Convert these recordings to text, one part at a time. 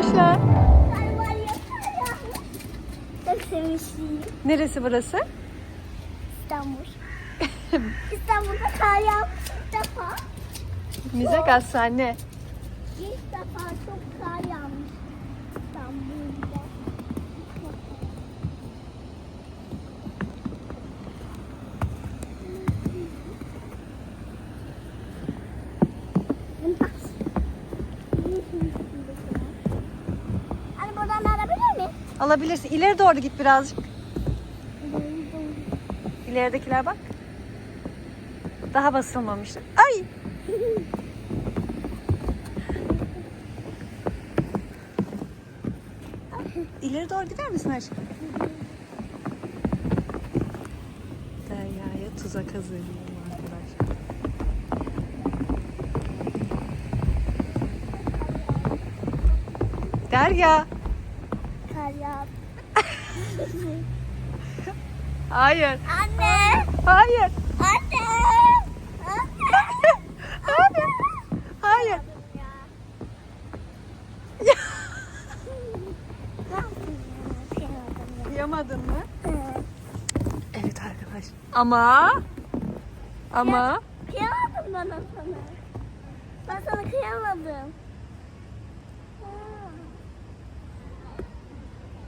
arkadaşlar. Çok sevinçliyim. Neresi burası? İstanbul. İstanbul'da kar yağmış ilk defa. Müze Gazhane. İlk defa çok kar yağmış İstanbul'da. Anne buradan alabilir miyim? Alabilirsin. İleri doğru git birazcık. İleridekiler bak. Daha basılmamış. Ay! İleri doğru gider misin aşkım? Derya'ya tuzak hazırlıyorum arkadaşlar. Derya. Hayır. Anne! Hayır. Anne! Hayır. Hayır. Ya. Yamadın mı? Evet arkadaş. Ama ama Kıyamadım bana sana. Ben sana kıyamadım.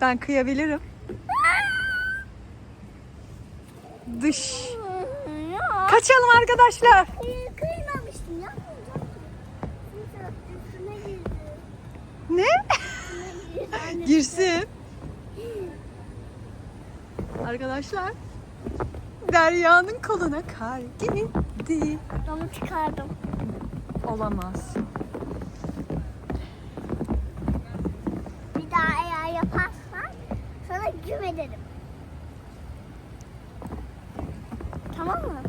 ben kıyabilirim. Dış. Kaçalım arkadaşlar. Kıymamıştım. Ne? Girsin. Arkadaşlar. Derya'nın koluna kar girdi. Onu çıkardım. Olamaz. Bir daha eğer yaparsan sana güm ederim. Tamam mı?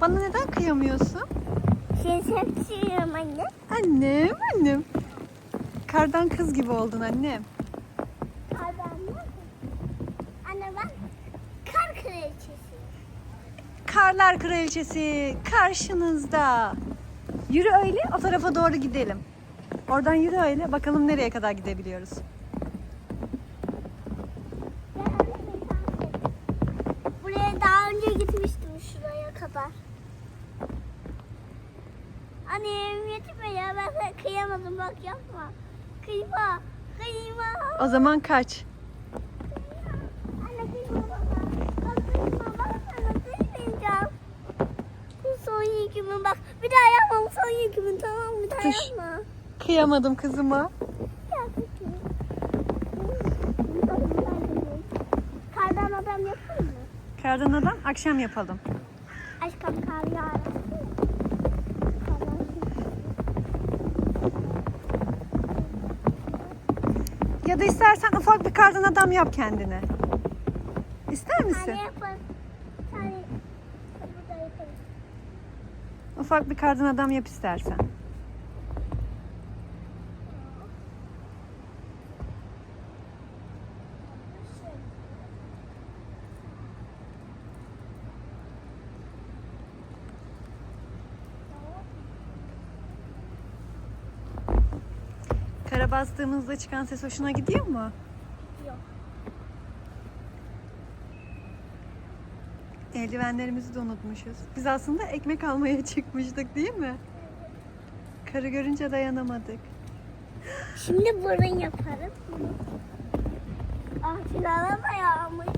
Bana neden kıyamıyorsun? Seni çok seviyorum anne. Annem, annem. Kardan kız gibi oldun annem. Kardan mı? Anne ben kar kraliçesiyim. Karlar Kraliçesi karşınızda. Yürü öyle o tarafa doğru gidelim. Oradan yürü öyle bakalım nereye kadar gidebiliyoruz. Kadar. Annem yetme ya ben kıyamadım bak yapma. Kıyma, kıyma. O zaman kaç. Anne kıyma baba. Bak kıyma bak sana kıymayacağım. Bu son yükümün bak. Bir daha yapma bu son yükümün tamam? Bir daha Düş. yapma. Kıyamadım kızıma. Ya. Kardan adam yapar mı? Kardan adam akşam yapalım. Aşkım kar yağar. Ya da istersen ufak bir kardan adam yap kendine. İster misin? Ufak bir kardan adam yap istersen. Kara bastığımızda çıkan ses hoşuna gidiyor mu? Yok. Eldivenlerimizi de unutmuşuz. Biz aslında ekmek almaya çıkmıştık değil mi? Karı görünce dayanamadık. Şimdi burun yaparım. Ah şurada da yağmış.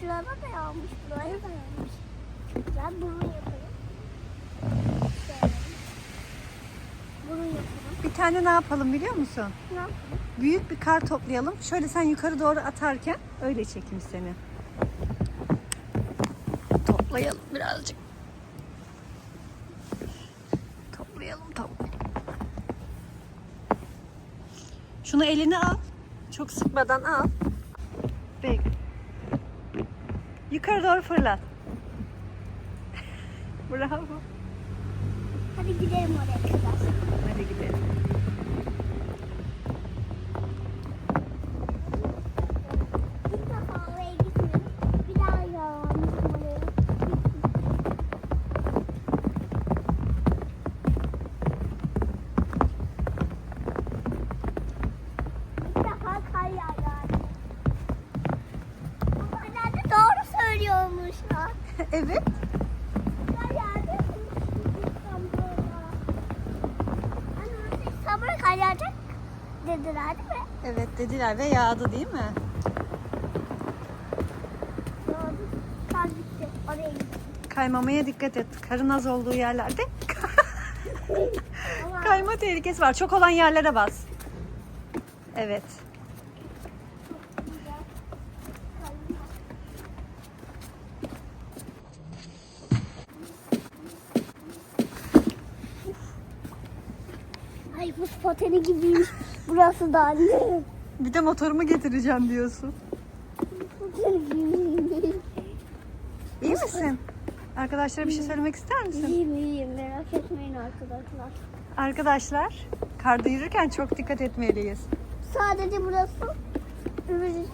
Şurada da yağmış. Buraya da yağmış. Ben burun yaparım. Şöyle. Burun yaparım. Bir tane ne yapalım biliyor musun? Ne yapayım? Büyük bir kar toplayalım. Şöyle sen yukarı doğru atarken öyle çekeyim seni. Toplayalım birazcık. Toplayalım toplayalım. Şunu eline al. Çok sıkmadan al. Bek. Yukarı doğru fırlat. Bravo. Hadi gidelim oraya kadar. Hadi gidelim. İlk defa oraya gitmedim. Bir daha yağmışım oraya. Evet. Kar yağacak dediler değil mi? Evet dediler ve yağdı değil mi? Yağdı. Kar gitti. Oraya gitti. Kaymamaya dikkat et. Karın az olduğu yerlerde kayma tehlikesi var. Çok olan yerlere bas. Evet. çok güzel. Kar- Ay buz pateni gibiymiş. Burası da anne. Bir de motorumu getireceğim diyorsun. İyi misin? Arkadaşlara bir şey söylemek ister misin? İyiyim iyiyim merak etmeyin arkadaşlar. Arkadaşlar, karda yürürken çok dikkat etmeliyiz. Sadece burası ürün.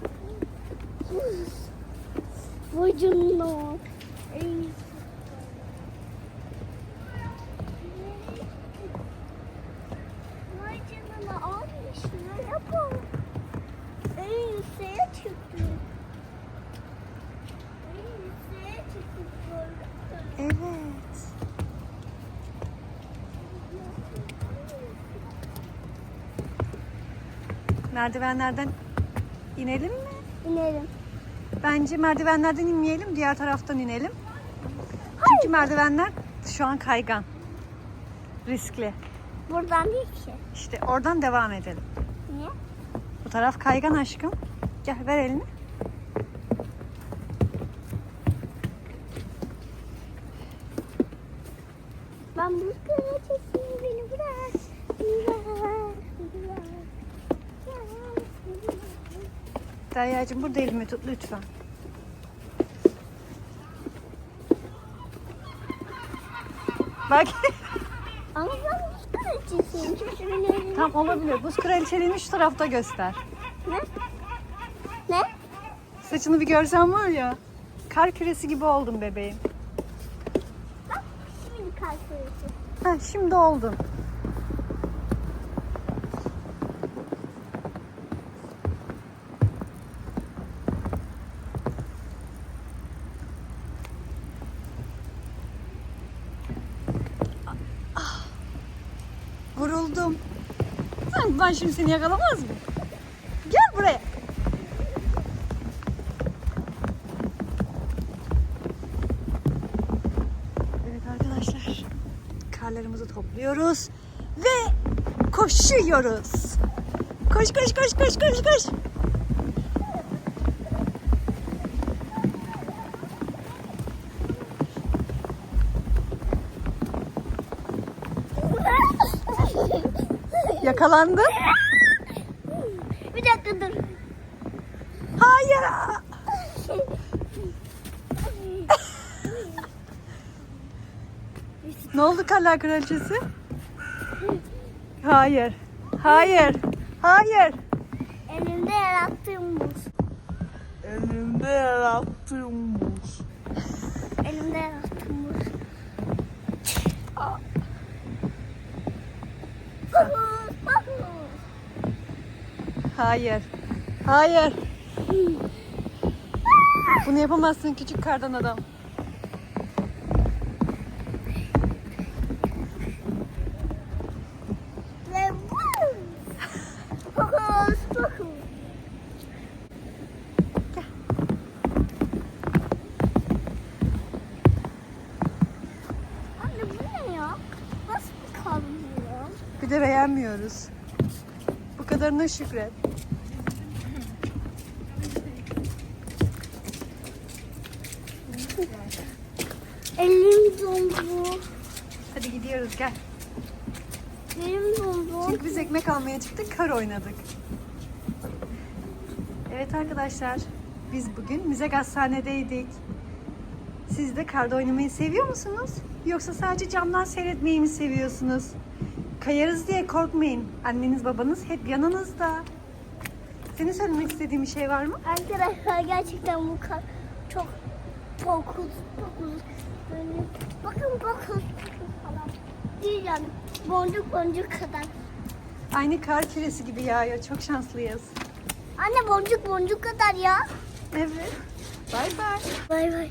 Merdivenlerden inelim mi? İnelim. Bence merdivenlerden inmeyelim, diğer taraftan inelim. Çünkü merdivenler şu an kaygan. Riskli. Buradan değil ki. İşte oradan devam edelim. Niye? Bu taraf kaygan aşkım. Gel ver elini. Ben bu Derya'cığım burada elimi tut lütfen. Bak Ama ben bu kraliçesiyim. Kimse beni öyle... tam olabilir. Buz kraliçeliğini şu tarafta göster. Ne? Ne? Saçını bir görsen var ya. Kar küresi gibi oldun bebeğim. Bak şimdi kalp kraliçesi. Heh, şimdi oldun. Ben şimdi seni yakalamaz mıyım? Gel buraya. Evet arkadaşlar. Karlarımızı topluyoruz ve koşuyoruz. Koş koş koş koş koş koş. Yakalandın. Bir dakika dur. Hayır. Ne oldu karlar kraliçesi? Hayır. Hayır. Hayır. Elimde yarattığım buz. Elimde yarattığım buz. Elimde yarattığım buz. Hayır. Hayır. Bunu yapamazsın küçük kardan adam. Bir de beğenmiyoruz. Bu kadarına şükret. Elim dondu. Hadi gidiyoruz gel. Elim dondu. Çünkü biz ekmek almaya çıktık, kar oynadık. Evet arkadaşlar, biz bugün müze gazhanedeydik. Siz de karda oynamayı seviyor musunuz? Yoksa sadece camdan seyretmeyi mi seviyorsunuz? Kayarız diye korkmayın. Anneniz babanız hep yanınızda. Senin söylemek istediğin bir şey var mı? Arkadaşlar gerçekten bu kar çok fokus fokus. Böyle bakın fokus falan. Değil yani boncuk boncuk kadar. Aynı kar küresi gibi yağıyor. Çok şanslıyız. Anne boncuk boncuk kadar ya. Evet. Bay bay. Bay bay.